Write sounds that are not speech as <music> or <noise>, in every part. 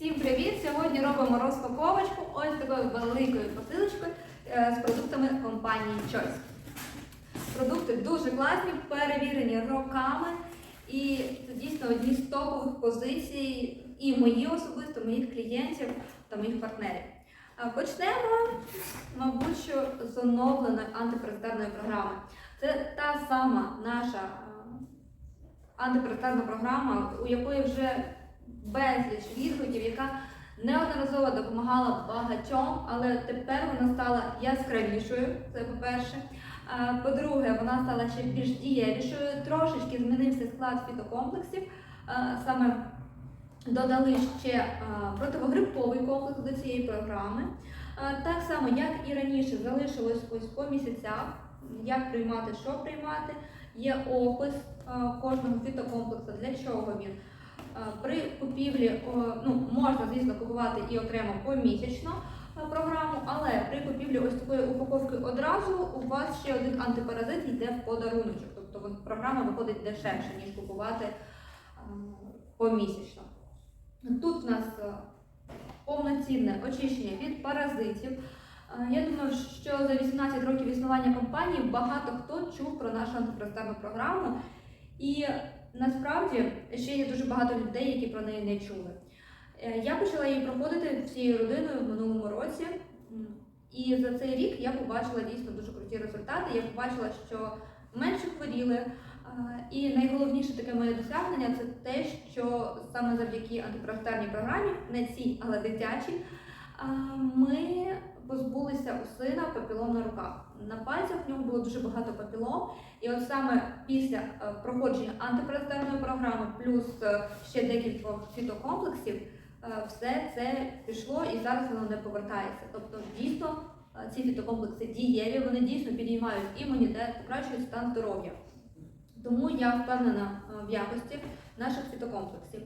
Всім привіт! Сьогодні робимо розпаковочку ось такою великою посилочкою е, з продуктами компанії Choice. Продукти дуже класні, перевірені роками, і це дійсно одні з топових позицій і мої особисто, моїх клієнтів та моїх партнерів. Почнемо, мабуть, що з оновленої антипаразитарної програми. Це та сама наша е, антипаразитарна програма, у якої вже безліч відгуків, яка неодноразово допомагала багатьом, але тепер вона стала яскравішою. Це по-перше. По-друге, вона стала ще більш дієвішою, трошечки змінився склад фітокомплексів. Саме додали ще а, противогриповий комплекс до цієї програми. Так само, як і раніше, залишилось ось по місяцях, як приймати, що приймати. Є опис кожного фітокомплексу, для чого він. Е, При купівлі ну, можна, звісно, купувати і окремо помісячно е, програму, але при купівлі ось такої упаковки одразу у вас ще один антипаразит йде в подаруночок. Тобто програма виходить дешевше, ніж купувати е, помісячно. Тут в нас повноцінне очищення від паразитів. Я думаю, що за 18 років існування компанії багато хто чув про нашу антипаразитарну програму. І насправді ще є дуже багато людей, які про неї не чули. Е, Я почала її проходити всією родиною в минулому році, і за цей рік я побачила дійсно дуже круті результати. Я побачила, що менше хворіли. Е, І найголовніше таке моє досягнення це те, що саме завдяки антипаразитарній програмі, не цій, але дитячій, е, ми позбулися у сина папілом на руках. На пальцях в нього було дуже багато папілом, і от саме після е, проходження антипаразитарної програми, плюс е, ще декількох фітокомплексів, е, все це пішло і зараз воно не повертається. Тобто, дійсно, ці фітокомплекси дієві, вони дійсно підіймають імунітет, покращують стан здоров'я. Тому я впевнена в якості наших фітокомплексів.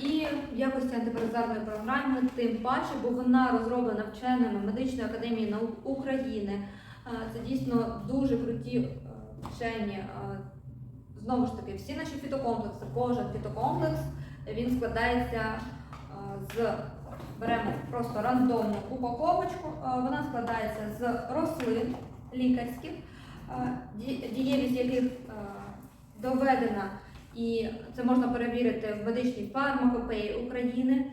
І в якості антипаразитарної програми, тим паче, бо вона розроблена вченими медичної академії наук України. Це дійсно дуже круті е, вчені. Знову ж таки, всі наші фітокомплекси, кожен фітокомплекс він складається з беремо просто рандомну упаковочку. Вона складається з рослин лікарських, дієвість яких доведена, і це можна перевірити в медичній фармакопеї України.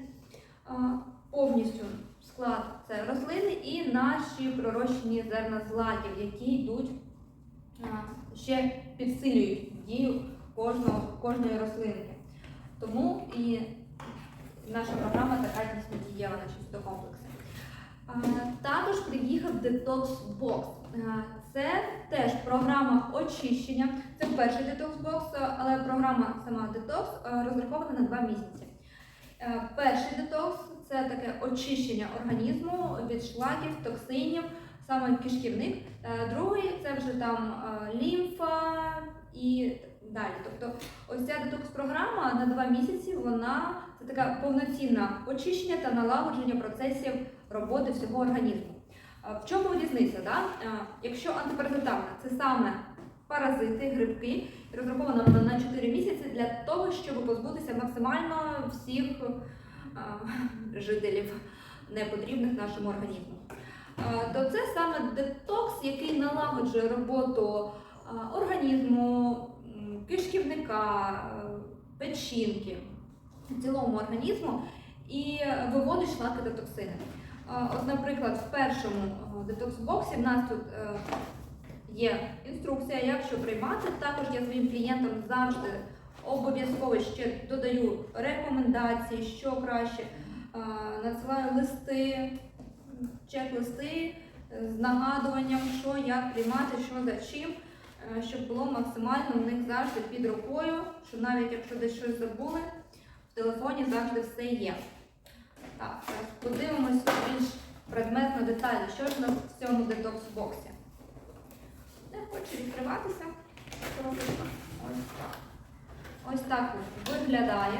Повністю склад це рослини і наші пророщені зерна злаків, які йдуть ще підсилюють дію кожного, кожної рослинки. Тому і наша програма така дійсно дієва на чисто комплекси. Також приїхав Detox Box. Це теж програма очищення. Це перший Box, але програма сама Detox а, розрахована на два місяці. Е, Перший детокс це таке очищення організму від шлаків, токсинів, саме кишківник. Е, Другий це вже там е, лімфа і далі. Тобто ось ця детокс-програма на два місяці, вона це така повноцінна очищення та налагодження процесів роботи всього організму. Е, В чому різниця? Да? Е, Якщо антипаразитарна, це саме паразити, грибки, розрахована вона на 4 місяці для того, щоб позбутися максимально всіх е, жителів непотрібних нашому організму. То це саме детокс, який налагоджує роботу організму, кишківника, печінки, в цілому організму і виводить шлаки та токсини. От, наприклад, в першому детокс-боксі в нас тут е, є інструкція, як що приймати. Також я своїм клієнтам завжди обов'язково ще додаю рекомендації, що краще. Надсилаю листи, чек-листи з нагадуванням, що як приймати, що за чим, е, щоб було максимально у них завжди під рукою, що навіть якщо десь щось забули, в телефоні завжди все є. Так, зараз подивимось більш предметно детально, що ж у нас в цьому детокс-боксі. Не хочу відкриватися. Ось так. Ось так виглядає.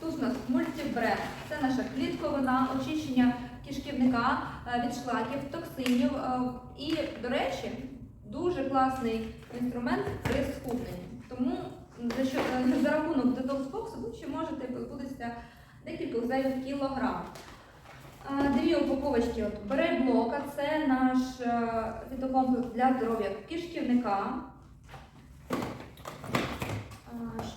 Тут у нас мультибренд. Це наша клітковина, очищення кишківника е, від шлаків, токсинів. е, І, до речі, дуже класний інструмент при схудненні. Тому за, що, е, за рахунок детокс-боксу ви ще можете позбутися декілька кузевих кілограм. Дві упаковочки от береблока, це наш е, фітокомплекс для здоров'я кишківника.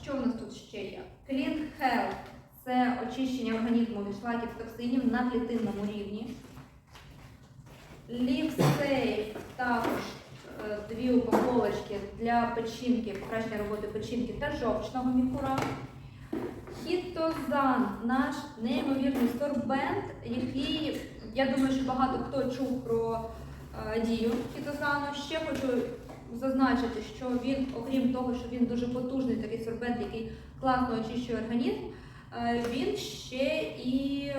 Що в нас тут ще є? Clean Health – це очищення організму від шлаків токсинів на клітинному рівні. Live Safe також е, дві упаковочки для печінки, покращення роботи печінки та жовчного міхура. Хітозан наш неймовірний сорбент, який я думаю, що багато хто чув про е, дію хітозану. Ще хочу зазначити, що він, окрім того, що він дуже потужний такий сорбент, який класно очищує організм, е, він ще і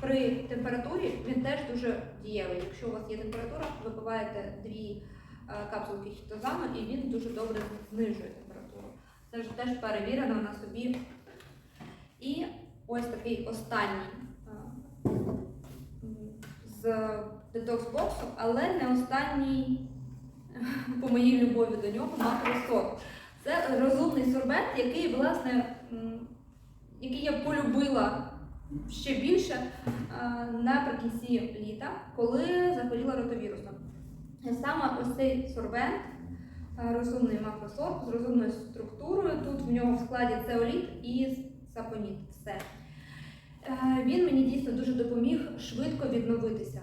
при температурі він теж дуже дієвий. Якщо у вас є температура, випиваєте дві е, капсулки хітозану, і він дуже добре знижує температуру. Це ж теж перевірено на собі. Ось такий останній е, з детокс-боксу, але не останній <laughs> по моїй любові до нього макросорб. Це розумний сорбент, який, власне, який я полюбила ще більше е, наприкінці літа, коли захворіла ротовірусом. Саме ось цей сорбент, е, розумний макросорб з розумною структурою. Тут в нього в складі цеоліт і сапоніт. Все. Е, Він мені дійсно дуже допоміг швидко відновитися.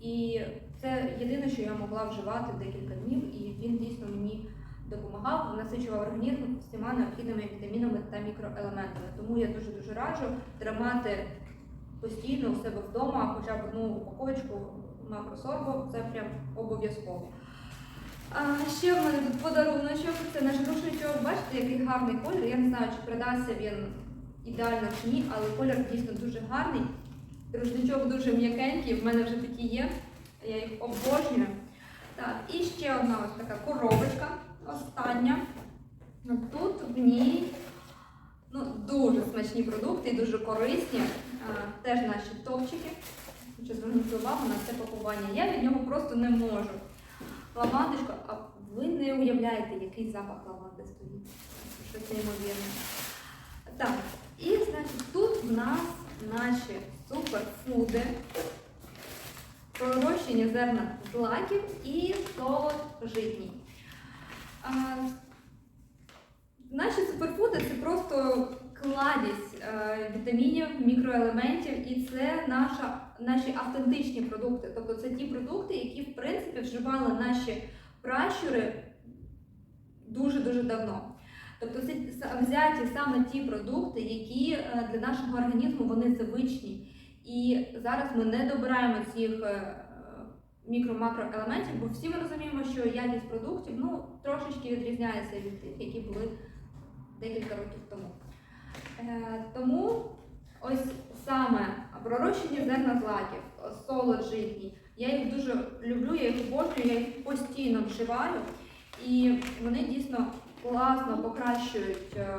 І це єдине, що я могла вживати декілька днів, і він дійсно мені допомагав, насичував організм всіма необхідними вітамінами та мікроелементами. Тому я дуже дуже раджу тримати постійно у себе вдома хоча б одну упаковочку макросорбу, це прям обов'язково. А, ще в мене тут подаруночок, це наш рушничок. Бачите, який гарний колір. Я не знаю, чи придасться він ідеально чи ні, але колір дійсно дуже гарний. Рушничок дуже м'якенький, в мене вже такі є. Я їх обожнюю. Так, і ще одна ось така коробочка, остання. Ну, Тут в ній ну, дуже смачні продукти дуже корисні. Теж наші топчики. Хочу звернути увагу на це пакування. Я від нього просто не можу. Лавандочка, а ви не уявляєте, який запах лаванди стоїть. Щось неймовірне. Так, і значить тут в нас наші суперфуди, пророщені зерна злаків і солод житній. А, Наші суперфуди це просто кладість е, вітамінів, мікроелементів, і це наша, наші автентичні продукти. Тобто це ті продукти, які в принципі вживали наші пращури дуже-дуже давно. Тобто взяті саме ті продукти, які е, для нашого організму вони звичні. І зараз ми не добираємо цих е, мікро-макроелементів, бо всі ми розуміємо, що якість продуктів ну, трошечки відрізняється від тих, які були декілька років тому. Е, тому ось саме пророщені зерна злаків, солод житній. Я їх дуже люблю, я їх обожнюю, я їх постійно вживаю. І вони дійсно класно покращують е,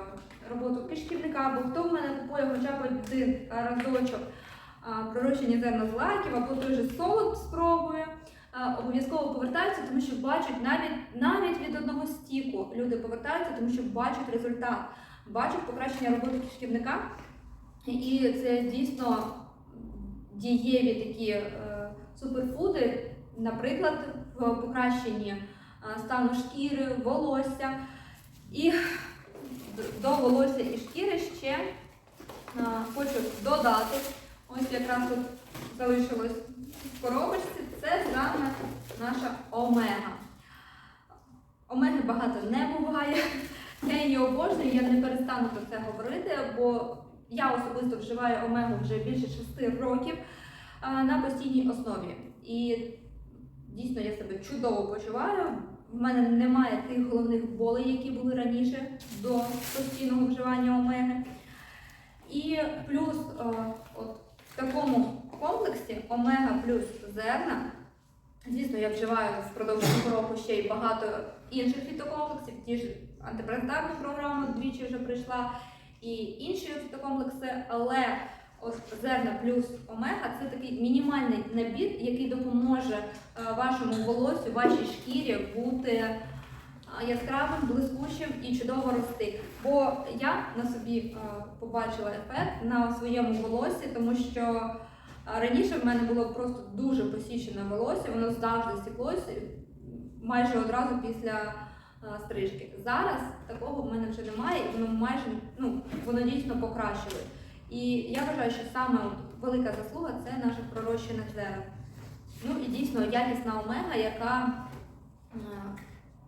роботу кишківника, бо хто в мене купує хоча б один разочок а, пророщені зерна злаків або той же солод спробує, обов'язково повертаються, тому що бачать навіть навіть від одного стіку люди повертаються, тому що бачать результат, бачать покращення роботи кишківника. І це дійсно дієві такі е, суперфуди, наприклад, в покращенні е, стану шкіри, волосся. І до волосся і шкіри ще е, хочу додати, ось якраз тут залишилось в коробочці, це саме наша омега. Омеги багато не буває. Я її обожнюю, я не перестану про це говорити, бо я особисто вживаю омегу вже більше 6 років а, на постійній основі. І дійсно я себе чудово почуваю. В мене немає тих головних болей, які були раніше до постійного вживання омеги. І плюс е, от в такому комплексі омега плюс зерна. Звісно, я вживаю впродовж року ще й багато інших фітокомплексів, ті ж антипрезентарну програму двічі вже прийшла, і інші фітокомплекси, але зерна плюс омега це такий мінімальний набір, який допоможе е, вашому волосю, вашій шкірі бути яскравим, блискучим і чудово рости. Бо я на собі побачила ефект на своєму волосі, тому що раніше в мене було просто дуже посічене волосся, воно завжди стеклося майже одразу після стрижки. Зараз такого в мене вже немає, і воно майже ну, воно дійсно покращилось. І я вважаю, що саме велика заслуга це наше пророщене зерно. Ну і дійсно якісна омега, яка е,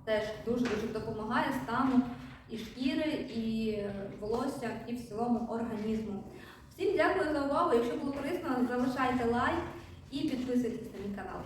теж дуже-дуже допомагає стану і шкіри, і волосся, і в цілому організму. Всім дякую за увагу. Якщо було корисно, залишайте лайк і підписуйтесь на мій канал.